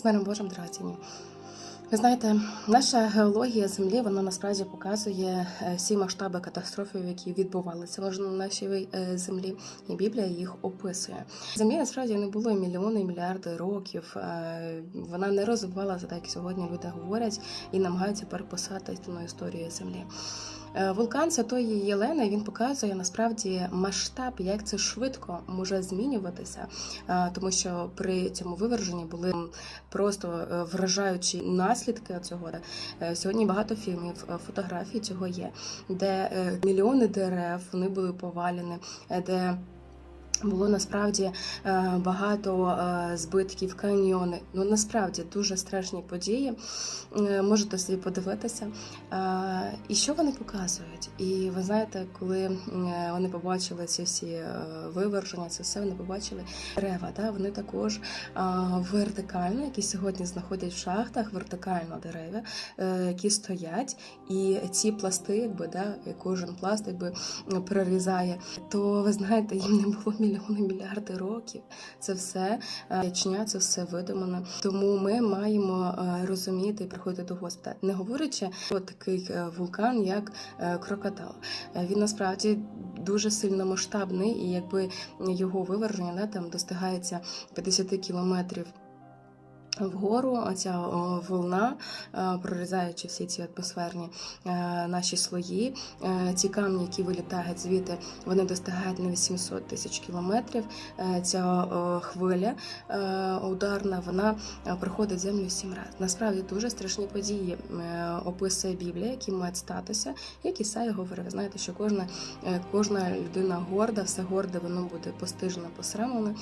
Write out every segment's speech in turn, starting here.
З миром Божим, драгоцінні. Ви знаєте, наша геологія землі вона насправді показує е, всі масштаби катастрофи, які відбувалися на нашій е, землі, і Біблія їх описує. Землі насправді не було мільйони, мільярди років. е, Вона не розвивалася так, як сьогодні люди говорять, і намагаються переписати істинну історію землі. Е, Вулкан Святої Єлени він показує насправді масштаб, як це швидко може змінюватися, е, тому що при цьому виверженні були просто е, вражаючі наслідки цього. Сьогодні багато фільмів, фотографій цього є, де мільйони дерев вони були повалені, де було насправді е, багато е, збитків, каньйони. Ну насправді дуже страшні події. Е, Можете собі подивитися. І що вони показують? І ви знаєте, коли вони побачили ці всі виверження, це все вони побачили дерева. Да? Вони також вертикально, які сьогодні знаходять в шахтах, вертикально дерева, які стоять, і ці пласти, якби да, кожен пласт якби прорізає, то ви знаєте, їм не було мільйони мільярди років. Це все е, ячня, це все видумано. Тому ми маємо е, розуміти і приходити до Господа, не говорячи про такий е, вулкан, як Крокодал. Він насправді дуже сильно масштабний, і якби його виверження да, там достигається 50 кілометрів. Вгору оця волна, е, прорізаючи всі ці атмосферні е, наші слої, е, ці камні, які вилітають звідти, вони достигають на 800 тисяч кілометрів. Ця хвиля ударна, вона проходить землю сім разів. Насправді дуже страшні події описує Біблія, які мають статися. Як Ісая говорив, ви знаєте, що кожна, кожна людина горда, все горде, воно буде постижено, посрамлене.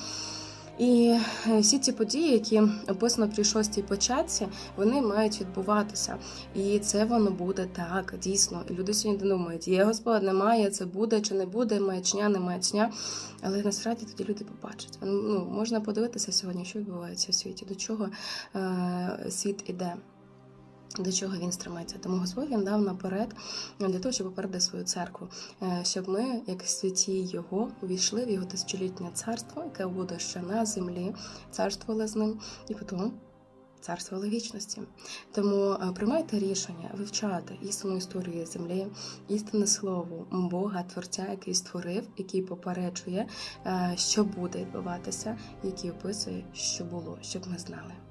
І е, всі ці події, які описано при шостій початці, вони мають відбуватися. І це воно буде так, дійсно. І люди сьогодні думають, є Господь, немає, це буде чи не буде, маячня, не маячня. Але насправді тоді люди побачать. Ну, можна подивитися сьогодні, що відбувається в світі, до чого е, світ іде. До чого він стремиться? Тому Господь він дав наперед для того, щоб попередити свою церкву, е, щоб ми, як святі Його, увійшли в його тисячолітнє царство, яке буде ще на землі, царствували з ним, і потім царствували вічності. Тому е, приймайте рішення вивчати істинну історію землі, істинне слово Бога, Творця, який створив, який попереджує, е, що буде відбуватися, який описує, що було, щоб ми знали.